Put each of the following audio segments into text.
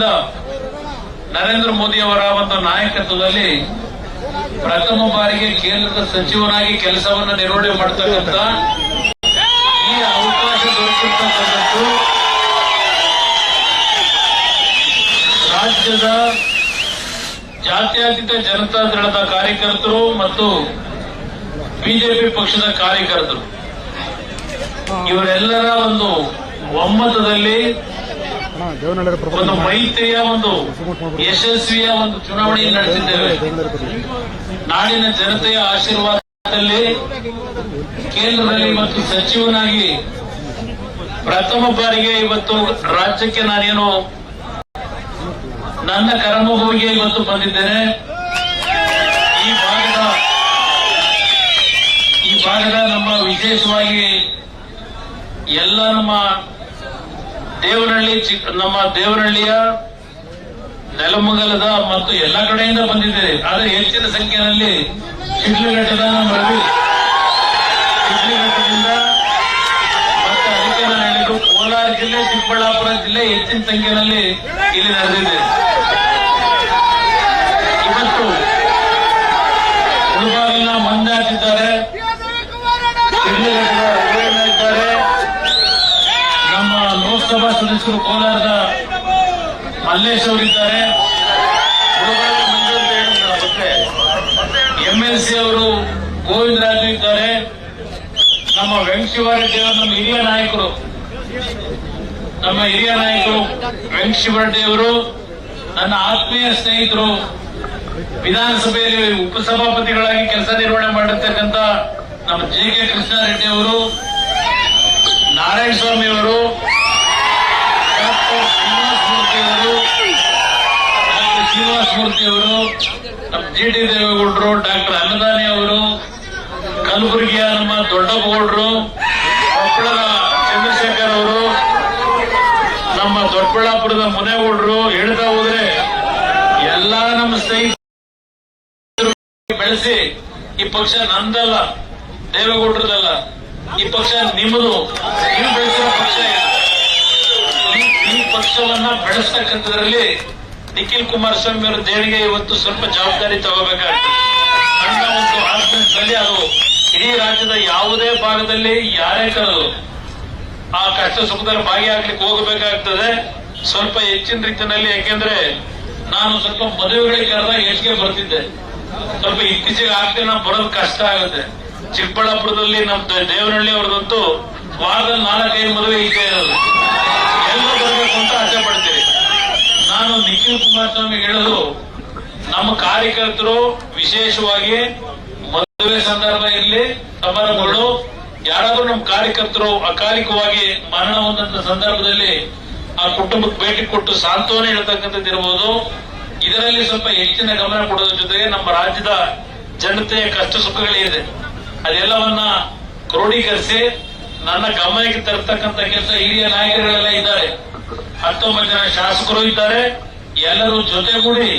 감사합니다. ನರೇಂದ್ರ ಮೋದಿ ಅವರ ಒಂದು ನಾಯಕತ್ವದಲ್ಲಿ ಪ್ರಥಮ ಬಾರಿಗೆ ಕೇಂದ್ರದ ಸಚಿವನಾಗಿ ಕೆಲಸವನ್ನು ನಿರ್ವಹಣೆ ಮಾಡತಕ್ಕಂತ ಈ ಅವಕಾಶ ದೊರಕಿರ್ತಕ್ಕಂಥದ್ದು ರಾಜ್ಯದ ಜಾತ್ಯತೀತ ಜನತಾ ದಳದ ಕಾರ್ಯಕರ್ತರು ಮತ್ತು ಬಿಜೆಪಿ ಪಕ್ಷದ ಕಾರ್ಯಕರ್ತರು. ಇವರೆಲ್ಲರ ಒಂದು ಒಮ್ಮತದಲ್ಲಿ ಒಂದು ಮೈತ್ರಿಯ ಒಂದು ಯಶಸ್ವಿಯ ಒಂದು ಚುನಾವಣೆ ನಡೆಸಿದ್ದೇವೆ. ನಾಡಿನ ಜನತೆಯ ಆಶೀರ್ವಾದದಲ್ಲಿ ಕೇಂದ್ರದಲ್ಲಿ ಮತ್ತು ಸಚಿವನಾಗಿ ಪ್ರಥಮ ಬಾರಿಗೆ ಇವತ್ತು ರಾಜ್ಯಕ್ಕೆ ನಾನೇನು ನನ್ನ ಕರ್ಮಭೂಮಿಗೆ ಇವತ್ತು ಬಂದಿದ್ದೇನೆ. ಈ ಭಾಗದ ಈ ಭಾಗದ ನಮ್ಮ ವಿಶೇಷವಾಗಿ ಎಲ್ಲ ನಮ್ಮ ದೇವನಹಳ್ಳಿ ಚಿಕ್ಕ ನಮ್ಮ ದೇವನಹಳ್ಳಿಯ ನೆಲಮಂಗಲದ ಮತ್ತು ಎಲ್ಲ ಕಡೆಯಿಂದ ಬಂದಿದ್ದೇವೆ. ಆದರೆ ಹೆಚ್ಚಿನ ಸಂಖ್ಯೆಯಲ್ಲಿ ಶಿಡ್ಲಿಘಟ್ಟದ ನಮ್ಮ ರವಿ ಶಿಡ್ಲಘಟ್ಟದಿಂದ ಮತ್ತೆ ಅದಕ್ಕೆ ನಾನು ಹೇಳಿದ್ದು ಕೋಲಾರ ಜಿಲ್ಲೆ, ಚಿಕ್ಕಬಳ್ಳಾಪುರ ಜಿಲ್ಲೆ ಹೆಚ್ಚಿನ ಸಂಖ್ಯೆಯಲ್ಲಿ ಇಲ್ಲಿ ನಡೆದಿದೆ ಇವತ್ತು ಮುಳಬಾಗಿಲಿನ ಮಂಜಾತ್ ಇದ್ದಾರೆ ಶಿಡ್ಲಘಟ್ಟದ ರವಿಯಣ್ಣ ಇದ್ದಾರೆ ನಮ್ಮ ಲೋಕಸಭಾ ಸದಸ್ಯರು ಕೋಲಾರದ ಮಲ್ಲೇಶ್ ಅವರಿದ್ದಾರೆ. ಸಿ ಅವರು ಅವರು ಗೋವಿಂದರಾಜು ಇದ್ದಾರೆ. ನಮ್ಮ ವೆಂಕಟಶಿವಾರೆಡ್ಡಿ ಅವರು ನಮ್ಮ ಹಿರಿಯ ನಾಯಕರು. ನಮ್ಮ ಹಿರಿಯ ನಾಯಕರು ವೆಂಕಟಶಿವರೆಡ್ಡಿ ಅವರು ನನ್ನ ಆತ್ಮೀಯ ಸ್ನೇಹಿತರು, ವಿಧಾನಸಭೆಯಲ್ಲಿ ಉಪಸಭಾಪತಿಗಳಾಗಿ ಕೆಲಸ ನಿರ್ವಹಣೆ ಮಾಡಿರ್ತಕ್ಕಂಥ ನಮ್ಮ ಜಿ ಕೆ ಕೃಷ್ಣಾರೆಡ್ಡಿ ಅವರು ನಾರಾಯಣ ಸ್ವಾಮಿ ಅವರು ಡಾಕ್ಟರ್ ಶ್ರೀನಿವಾಸ ಮೂರ್ತಿ ಅವರು ಡಾಕ್ಟರ್ ಶ್ರೀನಿವಾಸ ನಮ್ಮ ಜಿ ಡಿ ದೇವೇಗೌಡರು, ಡಾಕ್ಟರ್ ಅನ್ನದಾನಿ ಅವರು ಕಲಬುರಗಿಯ ನಮ್ಮ ದೊಡ್ಡಗೌಡರು ಕೊಪ್ಪಳದ ಚಂದ್ರಶೇಖರ್ ಅವರು ನಮ್ಮ ದೊಡ್ಡಬಳ್ಳಾಪುರದ ಮುನೇಗೌಡರು ಹೇಳ್ತಾ ಹೋದ್ರೆ ಎಲ್ಲ ನಮ್ಮ ಸ್ನೇಹಿತರು ಬೆಳೆಸಿ ಈ ಪಕ್ಷ ನಂದಲ್ಲ, ದೇವೇಗೌಡರದಲ್ಲ. ಈ ಪಕ್ಷ ನಿಮ್ಮದು, ನೀವು ಬೆಳೆಸಿರೋ ಪಕ್ಷ. ಈ- ಪಕ್ಷವನ್ನ ಬೆಳೆಸ್ತಕ್ಕಂಥದ್ರಲ್ಲಿ ನಿಖಿಲ್ ಕುಮಾರಸ್ವಾಮಿ ಅವರ ದೇಣಿಗೆ ಇವತ್ತು ಸ್ವಲ್ಪ ಜವಾಬ್ದಾರಿ ತಗೋಬೇಕಾಗ್ತದೆ. ಸಣ್ಣ ಒಂದು ಆತ್ಮದಲ್ಲಿ ಅದು ಇಡೀ ರಾಜ್ಯದ ಯಾವುದೇ ಭಾಗದಲ್ಲಿ ಯಾರೇ ಕರೆದು ಆ ಕಷ್ಟ ಸುಖದಲ್ಲಿ ಭಾಗಿಯಾಗ್ಲಿಕ್ಕೆ ಹೋಗಬೇಕಾಗ್ತದೆ. ಸ್ವಲ್ಪ ಹೆಚ್ಚಿನ ರೀತಿಯಲ್ಲಿ, ಯಾಕೆಂದ್ರೆ ನಾನು ಸ್ವಲ್ಪ ಮದುವೆಗಳಿಗೆ ಕರೆದಾಗ ಹೆಚ್ಚಿಗೆ ಬರ್ತಿದ್ದೆ. ಸ್ವಲ್ಪ ಇತ್ತೀಚೆಗೆ ಆಗ್ತೇನೆ ಬರೋದು ಕಷ್ಟ ಆಗುತ್ತೆ. ಚಿಕ್ಕಬಳ್ಳಾಪುರದಲ್ಲಿ ನಮ್ಮ ದೇವನಹಳ್ಳಿ ಅವ್ರದಂತೂ ವಾರದಲ್ಲಿ ನಾಲ್ಕೈದು ಮದುವೆ ಇದೆ ಇರೋದು. ಎಲ್ಲರೂ ಬರಬೇಕು ಅಂತ ಆಸೆ ಪಡ್ತೀವಿ. ನಾನು ನಿಖಿಲ್ ಕುಮಾರಸ್ವಾಮಿ ಹೇಳೋದು, ನಮ್ಮ ಕಾರ್ಯಕರ್ತರು ವಿಶೇಷವಾಗಿ ಮದುವೆ ಸಂದರ್ಭ ಇರಲಿ ಸಮಾರಂಭಗಳು ಯಾರಾದ್ರೂ ನಮ್ಮ ಕಾರ್ಯಕರ್ತರು ಅಕಾಲಿಕವಾಗಿ ಮರಣ ಹೊಂದಂತ ಸಂದರ್ಭದಲ್ಲಿ ಆ ಕುಟುಂಬಕ್ಕೆ ಭೇಟಿ ಕೊಟ್ಟು ಸಾಂತ್ವನ ಹೇಳ್ತಕ್ಕಂಥದ್ದು ಇರಬಹುದು ಇದರಲ್ಲಿ ಸ್ವಲ್ಪ ಹೆಚ್ಚಿನ ಗಮನ ಕೊಡೋದ್ರ ಜೊತೆಗೆ ನಮ್ಮ ರಾಜ್ಯದ ಜನತೆಯ ಕಷ್ಟ ಸುಖಗಳಿದೆ ಅದೆಲ್ಲವನ್ನ ಕ್ರೋಢೀಕರಿಸಿ ನನ್ನ ಗಮನಕ್ಕೆ ತರ್ತಕ್ಕಂಥ ಕೆಲಸ ಹಿರಿಯ ನಾಯಕರುಗಳೆಲ್ಲ ಇದ್ದಾರೆ. ಹತ್ತೊಂಬತ್ತು ಜನ ಶಾಸಕರು ಇದ್ದಾರೆ. ಎಲ್ಲರೂ ಜೊತೆಗೂಡಿ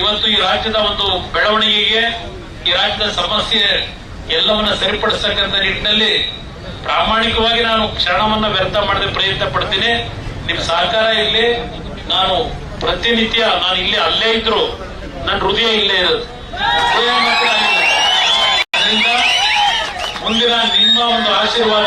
ಇವತ್ತು ಈ ರಾಜ್ಯದ ಒಂದು ಬೆಳವಣಿಗೆಗೆ, ಈ ರಾಜ್ಯದ ಸಮಸ್ಯೆ ಎಲ್ಲವನ್ನ ಸರಿಪಡಿಸ್ತಕ್ಕಂಥ ನಿಟ್ಟಿನಲ್ಲಿ ಪ್ರಾಮಾಣಿಕವಾಗಿ ನಾನು ಕ್ಷಣವನ್ನ ವ್ಯರ್ಥ ಮಾಡದೆ ಪ್ರಯತ್ನ ಪಡ್ತೀನಿ. ನಿಮ್ ಸಹಕಾರ ಇಲ್ಲಿ. ನಾನು ಪ್ರತಿನಿತ್ಯ, ನಾನು ಇಲ್ಲಿ ಅಲ್ಲೇ ಇದ್ರು ನನ್ನ ಹೃದಯ ಇಲ್ಲೇ ಇರೋದು. ಮುಂದಿನ ನಿಮ್ಮ ಒಂದು ಆಶೀರ್ವಾದ